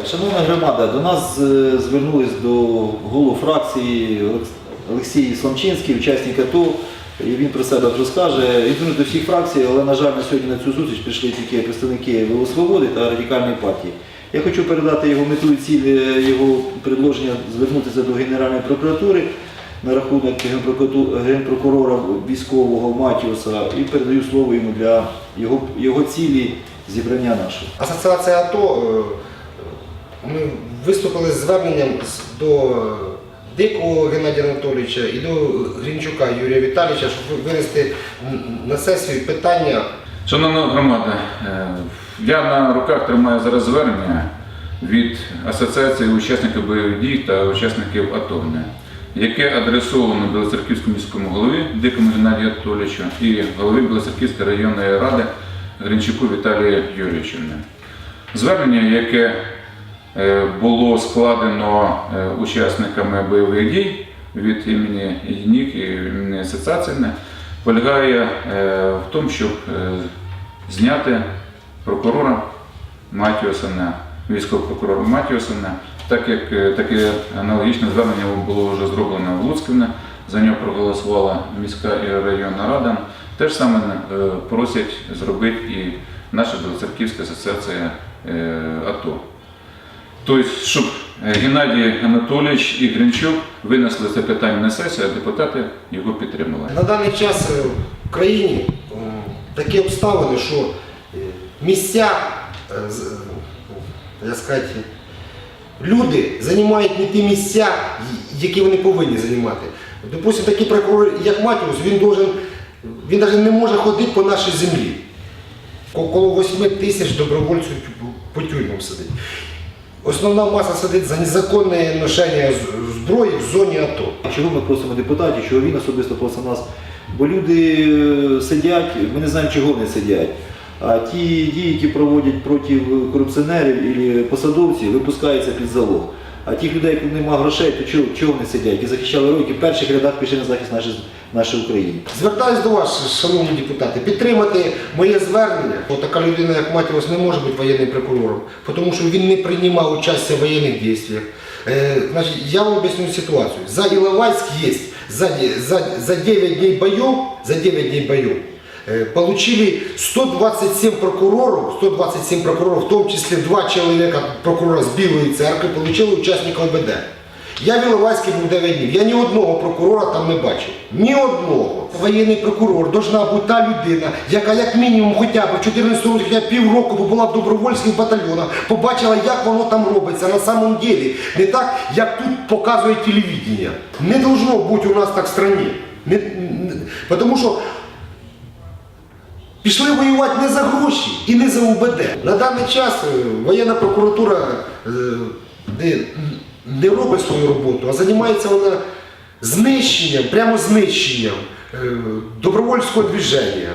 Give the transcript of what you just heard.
Шановна громада, до нас е, звернулись до голови фракції Олексій Сломчинський, учасник АТО. І він про себе розкаже. Звернувся до всіх фракцій, але, на жаль, на сьогодні на цю зустріч прийшли тільки представники ВО «Свободи» та радикальної партії. Я хочу передати його мету і ціль е, його предложення звернутися до Генеральної прокуратури на рахунок генпрокурора військового Матіуса і передаю слово йому для його, його цілі зібрання нашого. Асоціація АТО е, ми виступили з зверненням до Дикого Геннадія Анатолійовича і до Грінчука Юрія Віталійовича, щоб винести на сесію питання Шановна громада, е, я на руках тримаю зараз звернення від Асоціації учасників бойових дій та учасників АТО, яке адресовано Білоцерківському міському голові Дикому Геннадію Анатолійовичу і голові Білоцерківської районної ради Гринчуку Віталію Юрійовичу. Звернення, яке було складено е, учасниками бойових дій від імені ЄНІК і імені асоціації, полягає е, в тому, щоб е, зняти прокурора Матіосона, військового прокурора Матіосона, так як е, таке аналогічне звернення було вже зроблено в Луцьківне, за нього проголосувала міська і районна рада. Те ж саме е, просять зробити і наша Білоцерківська асоціація е, АТО. Тобто, щоб е, Геннадій Анатолійович і Гринчук винесли це питання на сесію, а депутати його підтримали. На даний час е, в країні м, такі обставини, що е, місця, е, е, як сказати, люди займають не ті місця, які вони повинні займати. Допустимо, такий прокурор, як Матіус, він должен, він навіть не може ходити по нашій землі. Около 8 тисяч добровольців по тюрмам сидить. Основна маса сидить за незаконне ношення зброї в зоні АТО. Чого ми просимо депутатів, чого він особисто просить нас? Бо люди е, сидять, ми не знаємо, чого вони сидять. А ті дії, які проводять проти корупціонерів і посадовців, випускаються під залог. А тих людей, які немає грошей, то чого, чого вони сидять? Які захищали ролики, в перших рядах пішли на захист нашої, нашої України. Звертаюсь до вас, шановні депутати, підтримати моє звернення. Бо така людина, як Матіос, не може бути воєнним прокурором, тому що він не приймав участь в воєнних діях. Е, значить, я вам об'ясню ситуацію. За Іловайськ є за, за, за 9 дней боев, за 9 дней боев, э, получили 127 прокуроров, 127 прокуроров, в том числе два человека, прокурора с Білої церкви, получили учасника ОБД. Я в Іловайській був 9 днів. Я ні одного прокурора там не бачив. Ні одного. Воєнний прокурор должна бути та людина, яка як мінімум хоча б в 14 році, хоча півроку побула в добровольських батальйонах, побачила, як воно там робиться на самом деле. Не так, як тут показує телевідення. Не должно бути у нас так в страні. Не, не, тому що Пішли воювати не за гроші і не за УБД. На даний час е, воєнна прокуратура е, не, робить свою роботу, а займається вона знищенням, прямо знищенням е, добровольського движення.